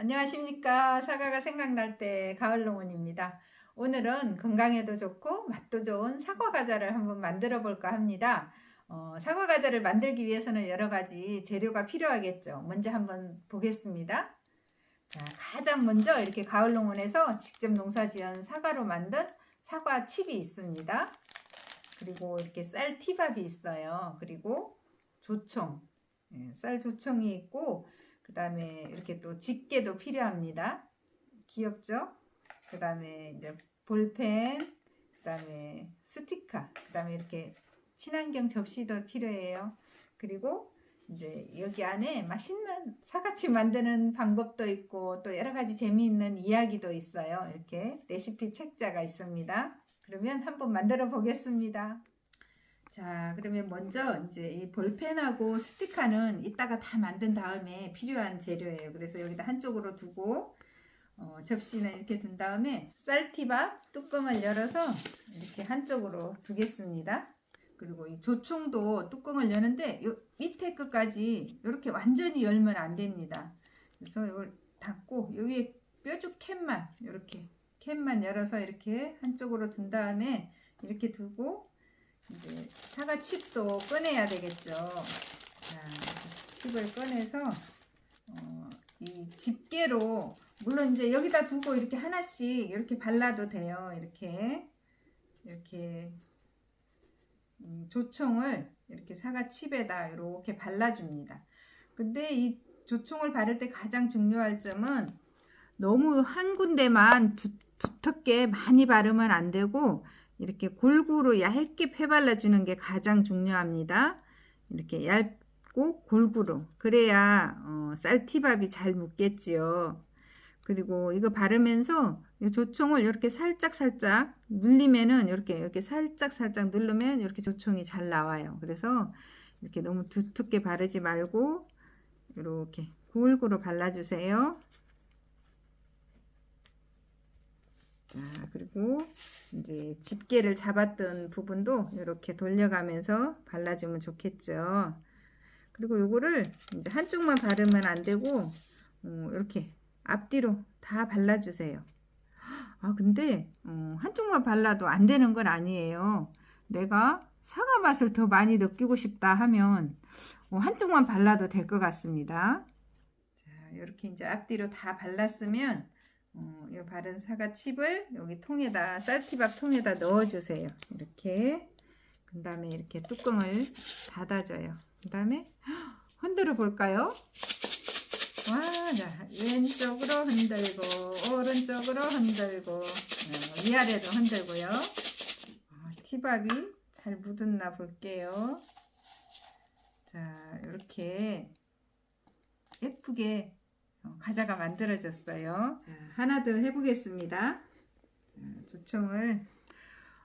안녕하십니까. 사과가 생각날 때 가을농원입니다. 오늘은 건강에도 좋고 맛도 좋은 사과 과자를 한번 만들어 볼까 합니다. 어, 사과 과자를 만들기 위해서는 여러 가지 재료가 필요하겠죠. 먼저 한번 보겠습니다. 자, 가장 먼저 이렇게 가을농원에서 직접 농사지은 사과로 만든 사과 칩이 있습니다. 그리고 이렇게 쌀 티밥이 있어요. 그리고 조청, 예, 쌀 조청이 있고 그 다음에 이렇게 또 집게도 필요합니다. 귀엽죠? 그 다음에 이제 볼펜, 그 다음에 스티커, 그 다음에 이렇게 친환경 접시도 필요해요. 그리고 이제 여기 안에 맛있는 사과칩 만드는 방법도 있고 또 여러 가지 재미있는 이야기도 있어요. 이렇게 레시피 책자가 있습니다. 그러면 한번 만들어 보겠습니다. 자, 그러면 먼저 이제 이 볼펜하고 스티커는 이따가 다 만든 다음에 필요한 재료예요. 그래서 여기다 한쪽으로 두고 어, 접시는 이렇게 둔 다음에 쌀티밥 뚜껑을 열어서 이렇게 한쪽으로 두겠습니다. 그리고 이 조총도 뚜껑을 여는데 요 밑에 끝까지 이렇게 완전히 열면 안 됩니다. 그래서 이걸 닫고 요 위에 뾰족 캔만 이렇게 캔만 열어서 이렇게 한쪽으로 둔 다음에 이렇게 두고 이제 사과 칩도 꺼내야 되겠죠. 자, 칩을 꺼내서 어, 이 집게로 물론 이제 여기다 두고 이렇게 하나씩 이렇게 발라도 돼요. 이렇게 이렇게 음, 조청을 이렇게 사과 칩에다 이렇게 발라줍니다. 근데 이 조청을 바를 때 가장 중요할 점은 너무 한 군데만 두, 두텁게 많이 바르면 안 되고 이렇게 골고루 얇게 펴발라주는 게 가장 중요합니다. 이렇게 얇고 골고루 그래야 어, 쌀티밥이 잘 묻겠지요. 그리고 이거 바르면서 이 조청을 이렇게 살짝 살짝 눌리면은 이렇게 이렇게 살짝 살짝 누르면 이렇게 조청이 잘 나와요. 그래서 이렇게 너무 두텁게 바르지 말고 이렇게 골고루 발라주세요. 자, 그리고 이제 집게를 잡았던 부분도 이렇게 돌려가면서 발라주면 좋겠죠. 그리고 요거를 이제 한쪽만 바르면 안 되고 어, 이렇게 앞뒤로 다 발라주세요. 아, 근데 어, 한쪽만 발라도 안 되는 건 아니에요. 내가 사과 맛을 더 많이 느끼고 싶다 하면 어, 한쪽만 발라도 될 것 같습니다. 자, 이렇게 이제 앞뒤로 다 발랐으면 어, 이 바른 사과 칩을 여기 통에다 쌀티밥 통에다 넣어주세요. 이렇게 그 다음에 이렇게 뚜껑을 닫아줘요. 그 다음에 흔들어 볼까요? 와, 자, 왼쪽으로 흔들고 오른쪽으로 흔들고 어, 위아래도 흔들고요. 어, 티밥이 잘 묻었나 볼게요. 자, 이렇게 예쁘게 어, 과자가 만들어졌어요. 자, 하나 더 해보겠습니다. 자, 조청을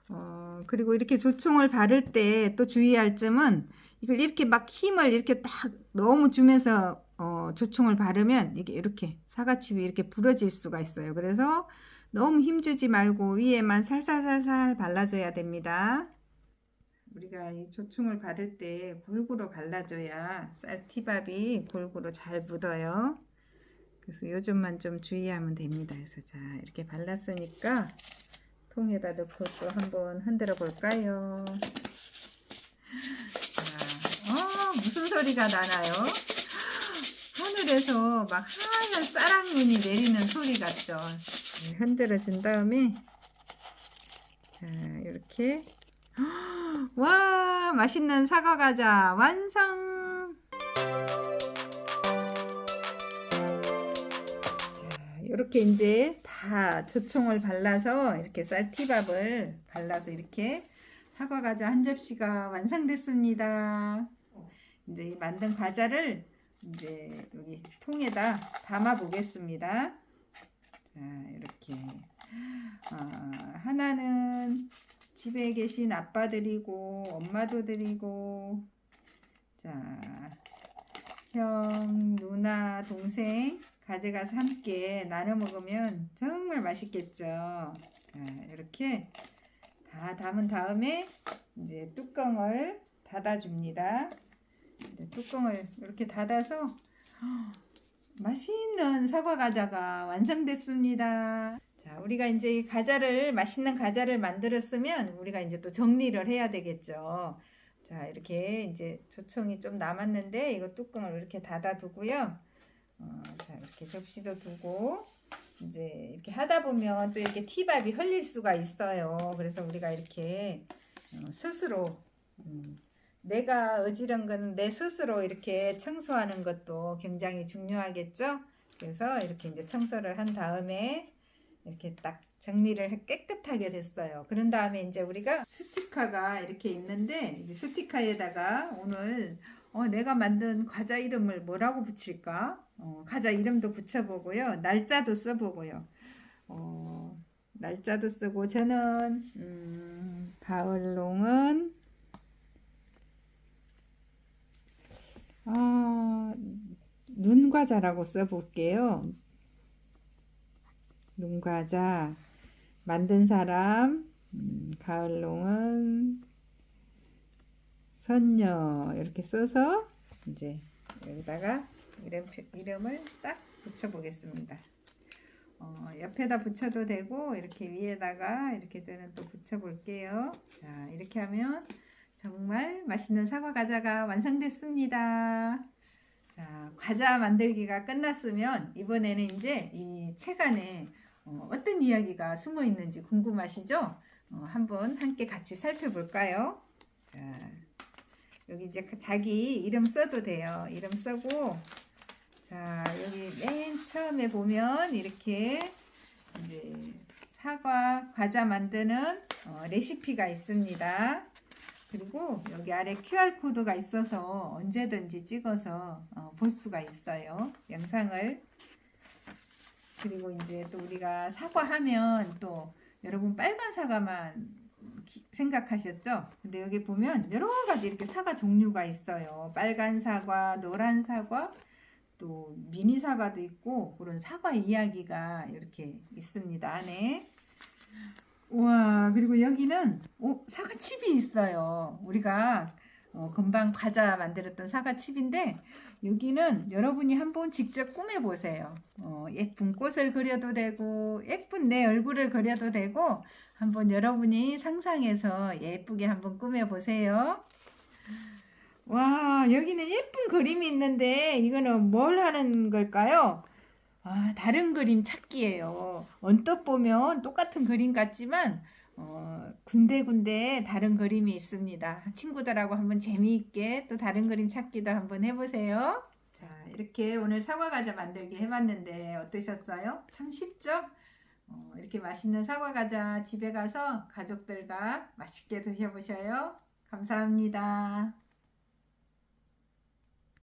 어, 그리고 이렇게 조청을 바를 때 또 주의할 점은 이걸 이렇게 막 힘을 이렇게 딱 너무 주면서 어, 조청을 바르면 이게 이렇게 사과칩이 이렇게 부러질 수가 있어요. 그래서 너무 힘주지 말고 위에만 살살살살 발라줘야 됩니다. 우리가 이 조청을 바를 때 골고루 발라줘야 쌀티밥이 골고루 잘 묻어요. 그래서 요즘만 좀 주의하면 됩니다. 그래서 자 이렇게 발랐으니까 통에다 넣고 또 한번 흔들어 볼까요? 자, 어, 무슨 소리가 나나요? 하늘에서 막 하얀 쌀랑눈이 내리는 소리 같죠? 네, 흔들어 준 다음에 자 이렇게 와 맛있는 사과 과자 완성! 이렇게 이제 다 조청을 발라서 이렇게 쌀티밥을 발라서 이렇게 사과 과자 한 접시가 완성됐습니다. 이제 이 만든 과자를 이제 여기 통에다 담아 보겠습니다. 자, 이렇게 어, 하나는 집에 계신 아빠 드리고 엄마도 드리고 자, 형, 누나, 동생 가져가서 함께 나눠 먹으면 정말 맛있겠죠. 자, 이렇게 다 담은 다음에 이제 뚜껑을 닫아줍니다. 이제 뚜껑을 이렇게 닫아서 맛있는 사과 과자가 완성됐습니다. 자, 우리가 이제 이 과자를 맛있는 과자를 만들었으면 우리가 이제 또 정리를 해야 되겠죠. 자, 이렇게 이제 조청이 좀 남았는데 이거 뚜껑을 이렇게 닫아 두고요. 어, 자, 이렇게 접시도 두고 이제 이렇게 하다 보면 또 이렇게 티밥이 흘릴 수가 있어요. 그래서 우리가 이렇게 어, 스스로 음, 내가 어지런 건내 스스로 이렇게 청소하는 것도 굉장히 중요하겠죠. 그래서 이렇게 이제 청소를 한 다음에 이렇게 딱 정리를 해- 깨끗하게 됐어요. 그런 다음에 이제 우리가 스티커가 이렇게 있는데 이 스티커에다가 오늘 어, 내가 만든 과자 이름을 뭐라고 붙일까? 어, 과자 이름도 붙여보고요. 날짜도 써보고요. 어, 날짜도 쓰고 저는 음, 가을롱은 아, 눈과자라고 써볼게요. 눈과자 만든 사람 음, 가을롱은 선녀 이렇게 써서 이제 여기다가 이름, 이름을 딱 붙여 보겠습니다. 어, 옆에다 붙여도 되고 이렇게 위에다가 이렇게 저는 또 붙여 볼게요. 자 이렇게 하면 정말 맛있는 사과 과자가 완성됐습니다. 자 과자 만들기가 끝났으면 이번에는 이제 이 책 안에 어, 어떤 이야기가 숨어 있는지 궁금하시죠? 어, 한번 함께 같이 살펴볼까요? 자, 여기 이제 그 자기 이름 써도 돼요. 이름 쓰고, 자, 여기 맨 처음에 보면 이렇게 이제 사과 과자 만드는 어, 레시피가 있습니다. 그리고 여기 아래 QR 코드가 있어서 언제든지 찍어서 어, 볼 수가 있어요. 영상을. 그리고 이제 또 우리가 사과하면 또 여러분 빨간 사과만 기- 생각하셨죠? 근데 여기 보면 여러 가지 이렇게 사과 종류가 있어요. 빨간 사과, 노란 사과, 또 미니 사과도 있고 그런 사과 이야기가 이렇게 있습니다. 안에. 우와, 그리고 여기는 오, 사과칩이 있어요. 우리가 어, 금방 과자 만들었던 사과칩인데 여기는 여러분이 한번 직접 꾸며 보세요. 어, 예쁜 꽃을 그려도 되고 예쁜 내 얼굴을 그려도 되고 한번 여러분이 상상해서 예쁘게 한번 꾸며 보세요. 와, 여기는 예쁜 그림이 있는데 이거는 뭘 하는 걸까요? 아, 다른 그림 찾기예요. 언뜻 보면 똑같은 그림 같지만 어, 군데군데 다른 그림이 있습니다. 친구들하고 한번 재미있게 또 다른 그림 찾기도 한번 해보세요. 자, 이렇게 오늘 사과 과자 만들기 해봤는데 어떠셨어요? 참 쉽죠? 어, 이렇게 맛있는 사과 과자 집에 가서 가족들과 맛있게 드셔보셔요. 감사합니다.